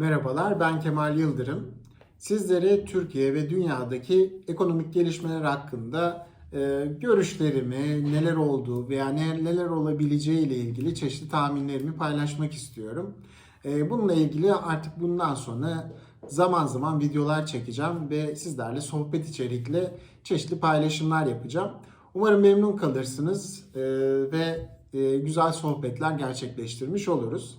Merhabalar, ben Kemal Yıldırım. Sizlere Türkiye ve dünyadaki ekonomik gelişmeler hakkında e, görüşlerimi, neler olduğu veya ne- neler olabileceği ile ilgili çeşitli tahminlerimi paylaşmak istiyorum. E, bununla ilgili artık bundan sonra zaman zaman videolar çekeceğim ve sizlerle sohbet içerikli çeşitli paylaşımlar yapacağım. Umarım memnun kalırsınız e, ve e, güzel sohbetler gerçekleştirmiş oluruz.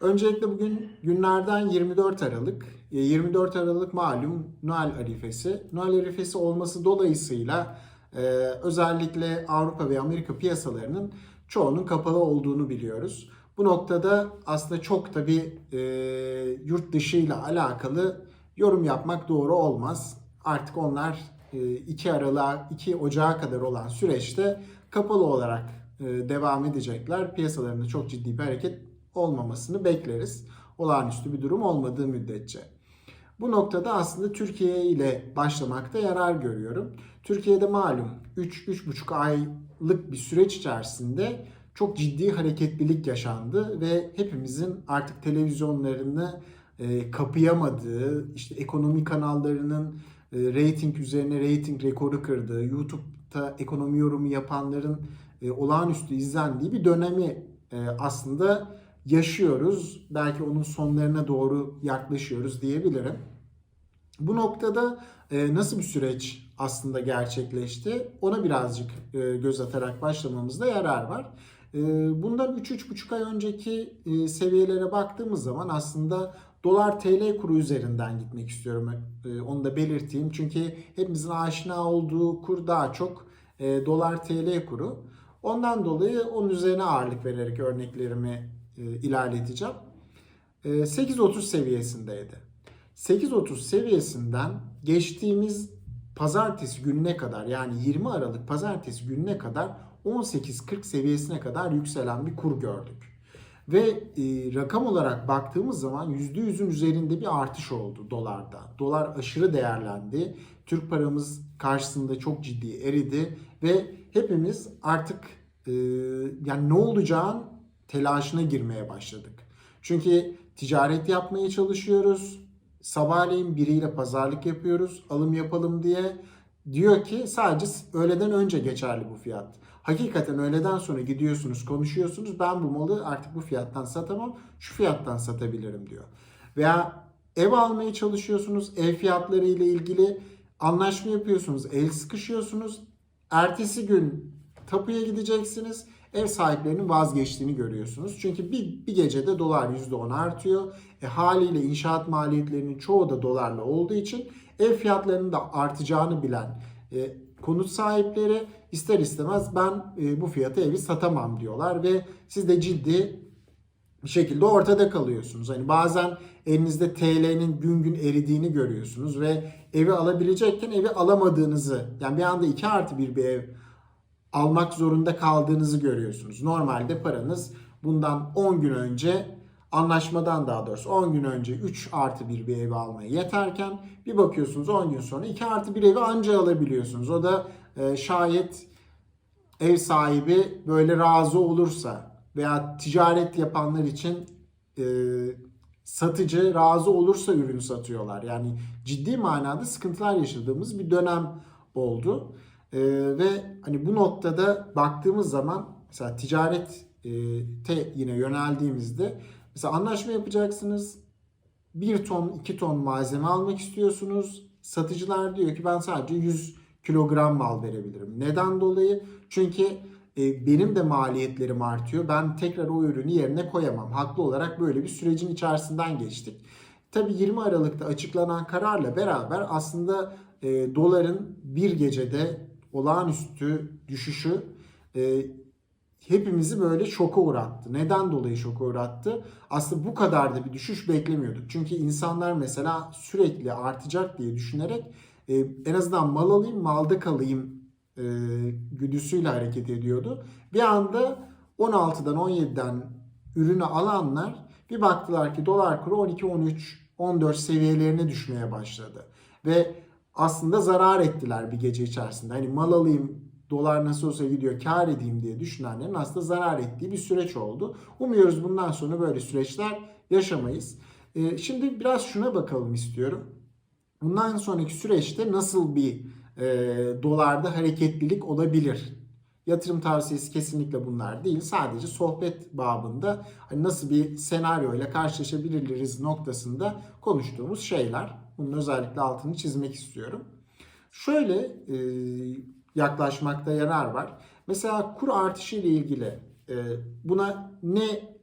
Öncelikle bugün günlerden 24 Aralık. E, 24 Aralık malum Noel arifesi. Noel arifesi olması dolayısıyla e, özellikle Avrupa ve Amerika piyasalarının çoğunun kapalı olduğunu biliyoruz. Bu noktada aslında çok da bir e, yurt dışı ile alakalı yorum yapmak doğru olmaz. Artık onlar e, 2 Aralık'a 2 Ocağı kadar olan süreçte kapalı olarak e, devam edecekler. Piyasalarında çok ciddi bir hareket olmamasını bekleriz. Olağanüstü bir durum olmadığı müddetçe. Bu noktada aslında Türkiye ile başlamakta yarar görüyorum. Türkiye'de malum 3-3,5 aylık bir süreç içerisinde çok ciddi hareketlilik yaşandı ve hepimizin artık televizyonlarını e, kapayamadığı, işte ekonomi kanallarının e, reyting üzerine reyting rekoru kırdığı, YouTube'da ekonomi yorumu yapanların e, olağanüstü izlendiği bir dönemi e, aslında yaşıyoruz. Belki onun sonlarına doğru yaklaşıyoruz diyebilirim. Bu noktada e, nasıl bir süreç aslında gerçekleşti? Ona birazcık e, göz atarak başlamamızda yarar var. E, bundan 3-3,5 ay önceki e, seviyelere baktığımız zaman aslında dolar TL kuru üzerinden gitmek istiyorum. E, onu da belirteyim. Çünkü hepimizin aşina olduğu kur daha çok dolar TL kuru. Ondan dolayı onun üzerine ağırlık vererek örneklerimi e, ilerleteceğim. E, 8.30 seviyesindeydi. 8.30 seviyesinden geçtiğimiz pazartesi gününe kadar yani 20 Aralık pazartesi gününe kadar 18.40 seviyesine kadar yükselen bir kur gördük. Ve e, rakam olarak baktığımız zaman %100'ün üzerinde bir artış oldu dolarda. Dolar aşırı değerlendi. Türk paramız karşısında çok ciddi eridi ve hepimiz artık e, yani ne olacağın telaşına girmeye başladık. Çünkü ticaret yapmaya çalışıyoruz. Sabahleyin biriyle pazarlık yapıyoruz. Alım yapalım diye. Diyor ki sadece öğleden önce geçerli bu fiyat. Hakikaten öğleden sonra gidiyorsunuz, konuşuyorsunuz. Ben bu malı artık bu fiyattan satamam. Şu fiyattan satabilirim diyor. Veya ev almaya çalışıyorsunuz. Ev fiyatları ile ilgili anlaşma yapıyorsunuz. El sıkışıyorsunuz. Ertesi gün tapuya gideceksiniz. Ev sahiplerinin vazgeçtiğini görüyorsunuz. Çünkü bir, bir gecede dolar %10 artıyor. E, haliyle inşaat maliyetlerinin çoğu da dolarla olduğu için ev fiyatlarının da artacağını bilen e, konut sahipleri ister istemez ben e, bu fiyata evi satamam diyorlar ve siz de ciddi bir şekilde ortada kalıyorsunuz. Hani bazen elinizde TL'nin gün gün eridiğini görüyorsunuz ve evi alabilecekken evi alamadığınızı yani bir anda 2 artı bir bir ev almak zorunda kaldığınızı görüyorsunuz. Normalde paranız bundan 10 gün önce anlaşmadan daha doğrusu 10 gün önce 3 artı 1 bir evi almaya yeterken bir bakıyorsunuz 10 gün sonra 2 artı 1 evi anca alabiliyorsunuz. O da e, şayet ev sahibi böyle razı olursa veya ticaret yapanlar için e, satıcı razı olursa ürün satıyorlar. Yani ciddi manada sıkıntılar yaşadığımız bir dönem oldu. E, ve hani bu noktada baktığımız zaman mesela ticarete yine yöneldiğimizde mesela anlaşma yapacaksınız. 1 ton 2 ton malzeme almak istiyorsunuz. Satıcılar diyor ki ben sadece 100 kilogram mal verebilirim. Neden dolayı? Çünkü e, benim de maliyetlerim artıyor. Ben tekrar o ürünü yerine koyamam. Haklı olarak böyle bir sürecin içerisinden geçtik. Tabi 20 Aralık'ta açıklanan kararla beraber aslında e, doların bir gecede olağanüstü düşüşü e, hepimizi böyle şoka uğrattı. Neden dolayı şoka uğrattı? Aslında bu kadar da bir düşüş beklemiyorduk. Çünkü insanlar mesela sürekli artacak diye düşünerek e, en azından mal alayım, malda kalayım e, güdüsüyle hareket ediyordu. Bir anda 16'dan 17'den ürünü alanlar bir baktılar ki dolar kuru 12, 13, 14 seviyelerine düşmeye başladı. Ve aslında zarar ettiler bir gece içerisinde. Hani mal alayım, dolar nasıl olsa gidiyor kar edeyim diye düşünenlerin aslında zarar ettiği bir süreç oldu. Umuyoruz bundan sonra böyle süreçler yaşamayız. E, şimdi biraz şuna bakalım istiyorum. Bundan sonraki süreçte nasıl bir e, dolarda hareketlilik olabilir? Yatırım tavsiyesi kesinlikle bunlar değil. Sadece sohbet babında hani nasıl bir senaryo ile karşılaşabiliriz noktasında konuştuğumuz şeyler. Bunun özellikle altını çizmek istiyorum. Şöyle e, yaklaşmakta yarar var. Mesela kur artışı ile ilgili e, buna ne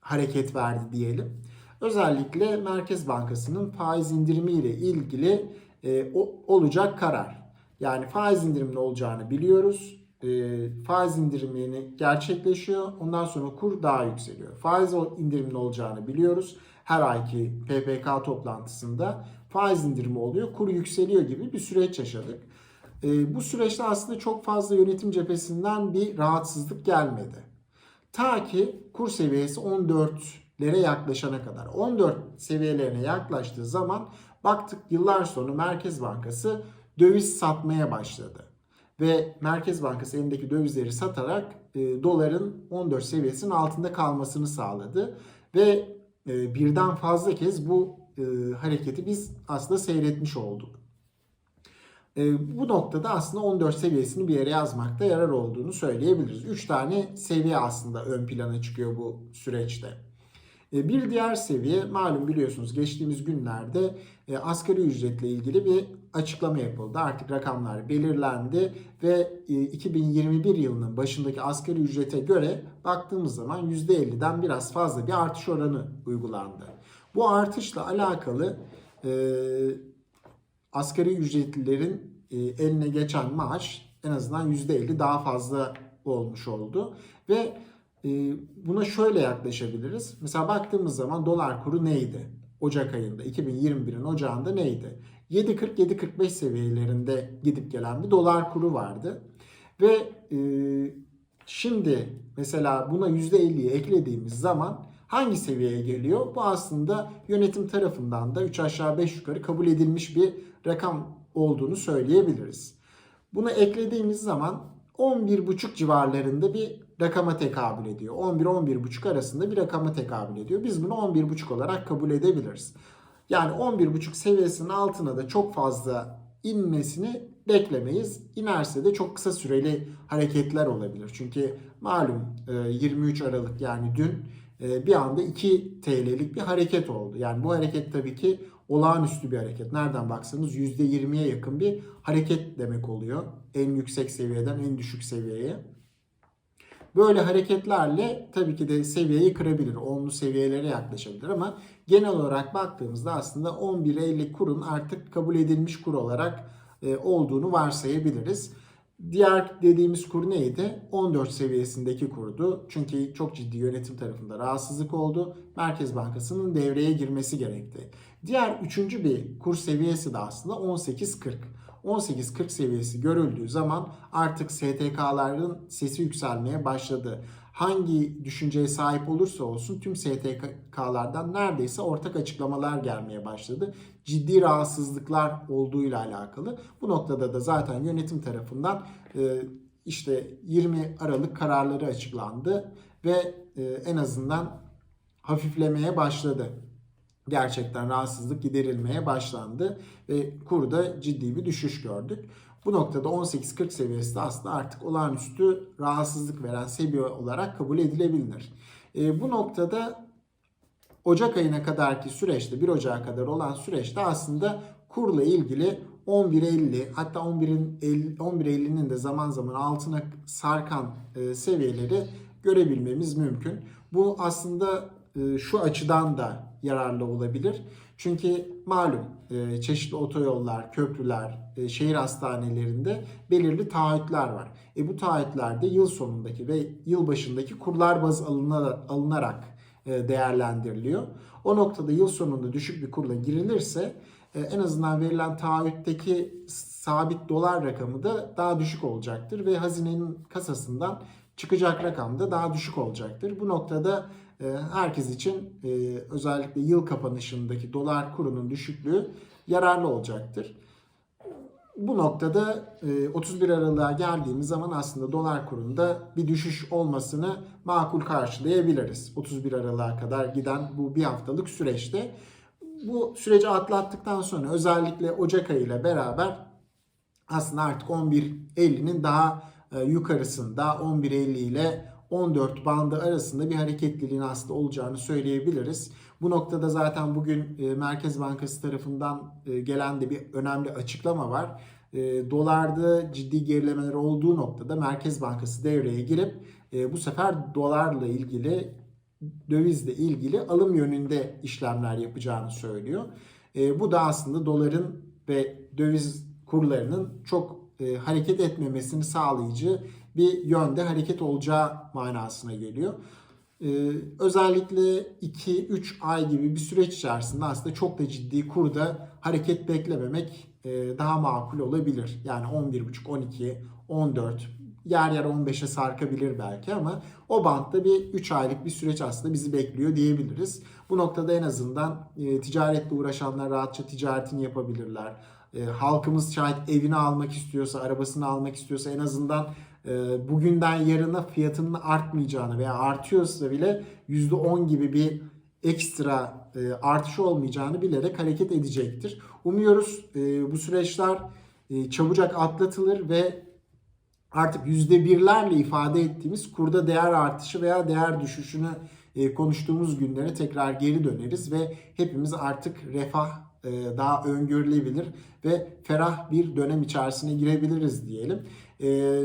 hareket verdi diyelim. Özellikle Merkez Bankası'nın faiz indirimi ile ilgili e, o, olacak karar. Yani faiz indiriminin olacağını biliyoruz. E, faiz indirimini gerçekleşiyor. Ondan sonra kur daha yükseliyor. Faiz indiriminin olacağını biliyoruz. Her ayki PPK toplantısında faiz indirimi oluyor. Kur yükseliyor gibi bir süreç yaşadık. E, bu süreçte aslında çok fazla yönetim cephesinden bir rahatsızlık gelmedi. Ta ki kur seviyesi 14'lere yaklaşana kadar. 14 seviyelerine yaklaştığı zaman baktık yıllar sonra Merkez Bankası döviz satmaya başladı. Ve Merkez Bankası elindeki dövizleri satarak e, doların 14 seviyesinin altında kalmasını sağladı. Ve e, birden fazla kez bu e, hareketi biz aslında seyretmiş olduk. E, bu noktada aslında 14 seviyesini bir yere yazmakta yarar olduğunu söyleyebiliriz. 3 tane seviye aslında ön plana çıkıyor bu süreçte. E, bir diğer seviye malum biliyorsunuz geçtiğimiz günlerde e, asgari ücretle ilgili bir açıklama yapıldı. Artık rakamlar belirlendi ve e, 2021 yılının başındaki asgari ücrete göre baktığımız zaman %50'den biraz fazla bir artış oranı uygulandı. Bu artışla alakalı e, asgari ücretlilerin e, eline geçen maaş en azından %50 daha fazla olmuş oldu. Ve e, buna şöyle yaklaşabiliriz. Mesela baktığımız zaman dolar kuru neydi? Ocak ayında 2021'in ocağında neydi? 7.40-7.45 seviyelerinde gidip gelen bir dolar kuru vardı. Ve e, şimdi mesela buna %50'yi eklediğimiz zaman hangi seviyeye geliyor? Bu aslında yönetim tarafından da 3 aşağı 5 yukarı kabul edilmiş bir rakam olduğunu söyleyebiliriz. Bunu eklediğimiz zaman 11,5 civarlarında bir rakama tekabül ediyor. 11-11,5 arasında bir rakama tekabül ediyor. Biz bunu 11,5 olarak kabul edebiliriz. Yani 11,5 seviyesinin altına da çok fazla inmesini beklemeyiz. İnerse de çok kısa süreli hareketler olabilir. Çünkü malum 23 Aralık yani dün bir anda 2 TL'lik bir hareket oldu. Yani bu hareket tabii ki olağanüstü bir hareket. Nereden baksanız %20'ye yakın bir hareket demek oluyor. En yüksek seviyeden en düşük seviyeye. Böyle hareketlerle tabii ki de seviyeyi kırabilir. Onlu seviyelere yaklaşabilir ama genel olarak baktığımızda aslında 11.50 kurun artık kabul edilmiş kur olarak e, olduğunu varsayabiliriz. Diğer dediğimiz kur neydi? 14 seviyesindeki kurdu. Çünkü çok ciddi yönetim tarafında rahatsızlık oldu. Merkez Bankası'nın devreye girmesi gerekti. Diğer üçüncü bir kur seviyesi de aslında 18.40. 18.40 seviyesi görüldüğü zaman artık STK'ların sesi yükselmeye başladı. Hangi düşünceye sahip olursa olsun tüm STK'lardan neredeyse ortak açıklamalar gelmeye başladı. Ciddi rahatsızlıklar olduğuyla alakalı. Bu noktada da zaten yönetim tarafından e, işte 20 Aralık kararları açıklandı ve e, en azından hafiflemeye başladı gerçekten rahatsızlık giderilmeye başlandı ve kurda ciddi bir düşüş gördük. Bu noktada 18.40 seviyesi de aslında artık olağanüstü rahatsızlık veren seviye olarak kabul edilebilir. E, bu noktada Ocak ayına kadarki süreçte 1 Ocak'a kadar olan süreçte aslında kurla ilgili 11.50 hatta 11'in 11.50'nin de zaman zaman altına sarkan e, seviyeleri görebilmemiz mümkün. Bu aslında şu açıdan da yararlı olabilir. Çünkü malum e, çeşitli otoyollar, köprüler, e, şehir hastanelerinde belirli taahhütler var. E bu taahhütlerde yıl sonundaki ve yıl başındaki kurlar baz alınarak değerlendiriliyor. O noktada yıl sonunda düşük bir kurla girilirse en azından verilen taahhütteki sabit dolar rakamı da daha düşük olacaktır ve hazinenin kasasından çıkacak rakam da daha düşük olacaktır. Bu noktada herkes için e, özellikle yıl kapanışındaki dolar kurunun düşüklüğü yararlı olacaktır. Bu noktada e, 31 Aralık'a geldiğimiz zaman aslında dolar kurunda bir düşüş olmasını makul karşılayabiliriz. 31 Aralık'a kadar giden bu bir haftalık süreçte. Bu süreci atlattıktan sonra özellikle Ocak ayı ile beraber aslında artık 11.50'nin daha e, yukarısında 11.50 ile 14 bandı arasında bir hareketliliğin aslında olacağını söyleyebiliriz. Bu noktada zaten bugün e, Merkez Bankası tarafından e, gelen de bir önemli açıklama var. E, Dolarda ciddi gerilemeler olduğu noktada Merkez Bankası devreye girip bu sefer dolarla ilgili dövizle ilgili alım yönünde işlemler yapacağını söylüyor. Bu da aslında doların ve döviz kurlarının çok hareket etmemesini sağlayıcı bir yönde hareket olacağı manasına geliyor. E, özellikle 2-3 ay gibi bir süreç içerisinde aslında çok da ciddi kurda hareket beklememek e, daha makul olabilir. Yani 11.5, 12, 14, yer yer 15'e sarkabilir belki ama o bantta bir 3 aylık bir süreç aslında bizi bekliyor diyebiliriz. Bu noktada en azından e, ticaretle uğraşanlar rahatça ticaretini yapabilirler. E, halkımız şayet evini almak istiyorsa, arabasını almak istiyorsa en azından e, bugünden yarına fiyatının artmayacağını veya artıyorsa bile %10 gibi bir ekstra e, artış olmayacağını bilerek hareket edecektir. Umuyoruz e, bu süreçler e, çabucak atlatılır ve artık yüzde birlerle ifade ettiğimiz kurda değer artışı veya değer düşüşünü e, konuştuğumuz günlere tekrar geri döneriz ve hepimiz artık refah daha öngörülebilir ve ferah bir dönem içerisine girebiliriz diyelim. E,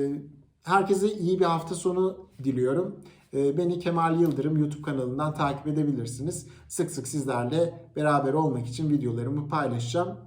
herkese iyi bir hafta sonu diliyorum. E, beni Kemal Yıldırım YouTube kanalından takip edebilirsiniz. Sık sık sizlerle beraber olmak için videolarımı paylaşacağım.